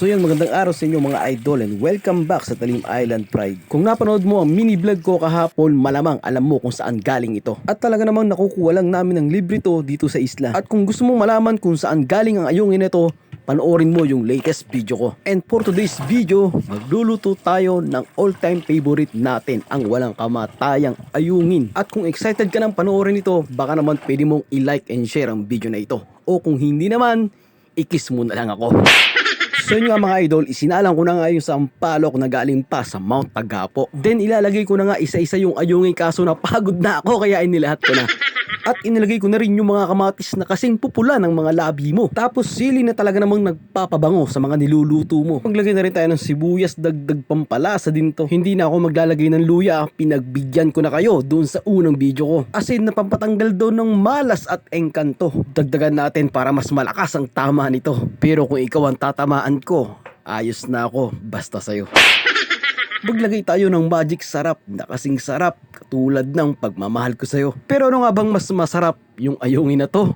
So yan, magandang araw sa inyo mga idol and welcome back sa Talim Island Pride. Kung napanood mo ang mini vlog ko kahapon, malamang alam mo kung saan galing ito. At talaga namang nakukuha lang namin ng libre to dito sa isla. At kung gusto mong malaman kung saan galing ang ayungin nito, panoorin mo yung latest video ko. And for today's video, magluluto tayo ng all-time favorite natin, ang walang kamatayang ayungin. At kung excited ka ng panoorin ito, baka naman pwede mong i-like and share ang video na ito. O kung hindi naman, ikis mo na lang ako. So yun nga mga idol, isinalang ko na nga yung sampalok na galing pa sa Mount Tagapo. Then ilalagay ko na nga isa-isa yung ayungin kaso napagod na ako kaya inilahat ko na. At inilagay ko na rin yung mga kamatis na kasing pupula ng mga labi mo. Tapos sili na talaga namang nagpapabango sa mga niluluto mo. Maglagay na rin tayo ng sibuyas, dagdag pampalasa din to. Hindi na ako maglalagay ng luya, pinagbigyan ko na kayo doon sa unang video ko. Asin na pampatanggal daw ng malas at engkanto. Dagdagan natin para mas malakas ang tama nito. Pero kung ikaw ang tatamaan ko, ayos na ako basta sa'yo. Maglagay tayo ng magic sarap na kasing sarap katulad ng pagmamahal ko sa'yo. Pero ano nga bang mas masarap yung ayungin na to?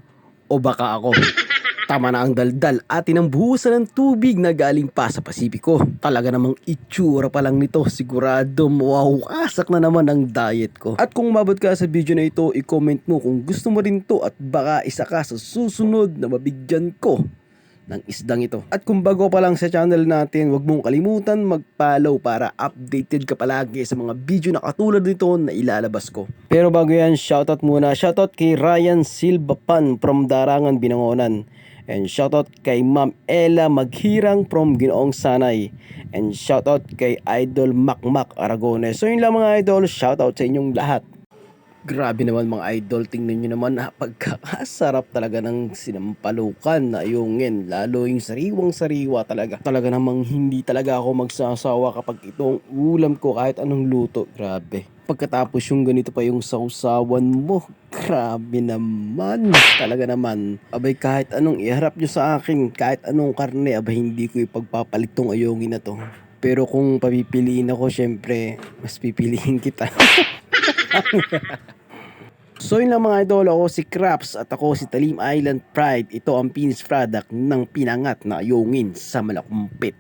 O baka ako? Tama na ang daldal at tinambuhusan ng tubig na galing pa sa Pasipiko. Talaga namang itsura pa lang nito, sigurado mawawasak na naman ang diet ko. At kung umabot ka sa video na ito, i-comment mo kung gusto mo rin to at baka isa ka sa susunod na mabigyan ko ng isdang ito. At kung bago pa lang sa channel natin, huwag mong kalimutan mag-follow para updated ka palagi sa mga video na katulad nito na ilalabas ko. Pero bago yan, shoutout muna. Shoutout kay Ryan Silvapan from Darangan, Binangonan. And shoutout kay Ma'am Ella Maghirang from Ginoong Sanay. And shoutout kay Idol Makmak Aragones. So yun lang mga idol, shoutout sa inyong lahat. Grabe naman mga idol, tingnan nyo naman ha, pagkakasarap talaga ng sinampalukan na ayungin. Lalo yung sariwang sariwa talaga. Talaga namang hindi talaga ako magsasawa kapag itong ulam ko kahit anong luto. Grabe. Pagkatapos yung ganito pa yung sausawan mo, grabe naman. Talaga naman. Abay kahit anong iharap nyo sa akin, kahit anong karne, abay hindi ko ipagpapalit tong ayungin na to. Pero kung papipiliin ako, syempre, mas pipiliin kita. So yun lang mga idol, ako si Craps at ako si Talim Island Pride. Ito ang finished product ng pinangat na ayungin sa Malakumpit.